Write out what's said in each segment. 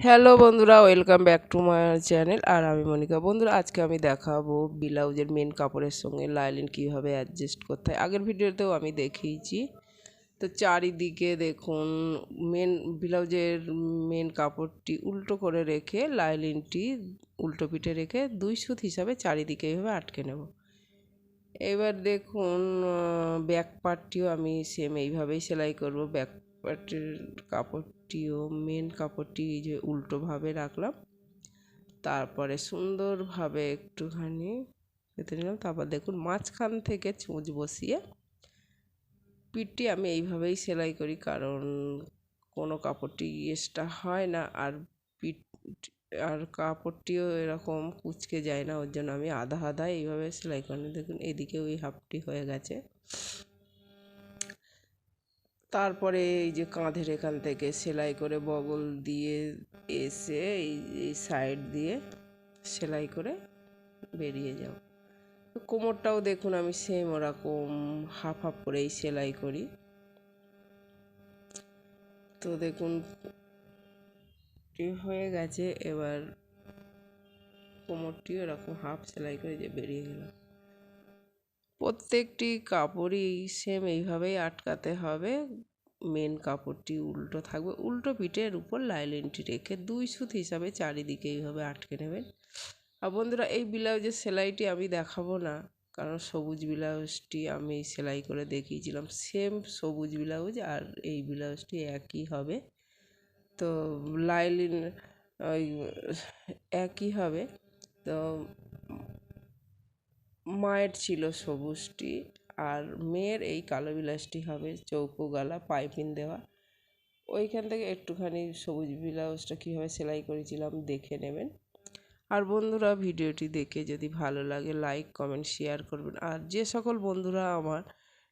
Hello বন্ধুরা, welcome back to my channel. আর আমি মনিকা। বন্ধুরা, আজকে আমি দেখাবো ব্লাউজের মেন কাপড়ের সঙ্গে লাইলিন কীভাবে অ্যাডজাস্ট করতে হয়। আগের ভিডিওতেও আমি দেখিয়েছি। তো চারিদিকে দেখুন মেন ব্লাউজের মেন কাপড়টি উল্টো করে রেখে, লাইলিনটি উল্টো পিঠে রেখে দুই সুত হিসাবে চারিদিকে এইভাবে আটকে নেব। এবার দেখুন ব্যাক পার্টটিও আমি সেম এইভাবেই সেলাই করব। ব্যাক পার্টের কাপড়টিও মেন কাপড়টি যে উল্টোভাবে রাখলাম। তারপরে সুন্দরভাবে একটুখানি পেতে নিলাম। তারপর দেখুন মাঝখান থেকে চুঁচ বসিয়ে পিঠটি আমি এইভাবেই সেলাই করি, কারণ কোনো কাপড়টি এক্সট্রা হয় না আর পিঠ, আর কাপড়টিও এরকম কুচকে যায় না, ওর জন্য আমি আধা আধা এইভাবে সেলাই করি। দেখুন এদিকে ওই হাফটি হয়ে গেছে। তারপরে এই যে কাঁধের এখান থেকে সেলাই করে বগল দিয়ে এসে এই সাইড দিয়ে সেলাই করে বেরিয়ে যাও। কোমরটাও দেখুন আমি সেম ওরকম হাফ হাফ করেই সেলাই করি। তো দেখুন হয়ে গেছে, এবার কোমরটিও এরকম হাফ সেলাই করে যে বেরিয়ে গেলাম। প্রত্যেকটি কাপড়ই সেম এইভাবেই আটকাতে হবে। মেন কাপড়টি উল্টো থাকবে। উল্টো পিঠের উপর লাইলিনটি রেখে দুই সুত হিসাবে চারিদিকে এইভাবে আটকে নেবেন। আর বন্ধুরা, এই ব্লাউজের সেলাইটি আমি দেখাবো না, কারণ সবুজ ব্লাউজটি আমি সেলাই করে দেখিয়েছিলাম। সেম সবুজ ব্লাউজ আর এই ব্লাউজটি একই হবে। তো লাইলিন ওই, একই হবে। তো মায়ের ছিল সবুজটি আর মেয়ের এই কালো বিলাসটি হবে চৌকো গালা, পাইপিং দেওয়া। ওইখান থেকে একটুখানি সবুজ ব্লাউজটা কীভাবে সেলাই করেছিলাম দেখে নেবেন। আর বন্ধুরা, ভিডিওটি দেখে যদি ভালো লাগে, লাইক, কমেন্ট, শেয়ার করবেন। আর যে সকল বন্ধুরা আমার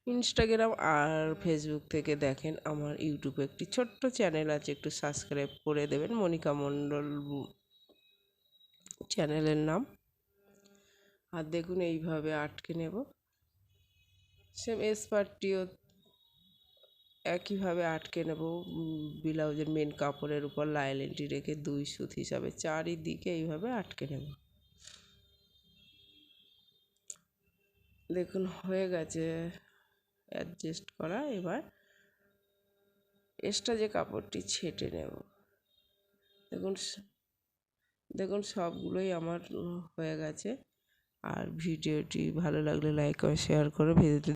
ইনস্টাগ্রাম আর ফেসবুক থেকে দেখেন, আমার ইউটিউবে একটি ছোট্ট চ্যানেল আছে, একটু সাবস্ক্রাইব করে দেবেন। মনিকা মণ্ডল চ্যানেলের নাম। আর দেখুন এইভাবে আটকে নেব। সেম এসপারটিও একইভাবে আটকে নেব। ব্লাউজের মেন কাপড়ের উপর লাইলেনটি রেখে দুই সুত হিসাবে চারিদিকে এইভাবে আটকে নেব। দেখুন হয়ে গেছে। অ্যাডজাস্ট করা। এবার এক্সট্রা যে কাপড়টি ছেটে নেব। দেখুন দেখুন সবগুলোই আমার হয়ে গেছে। আর ভিডিওটি ভালো লাগলে লাইক ও শেয়ার করে ভিডিওটি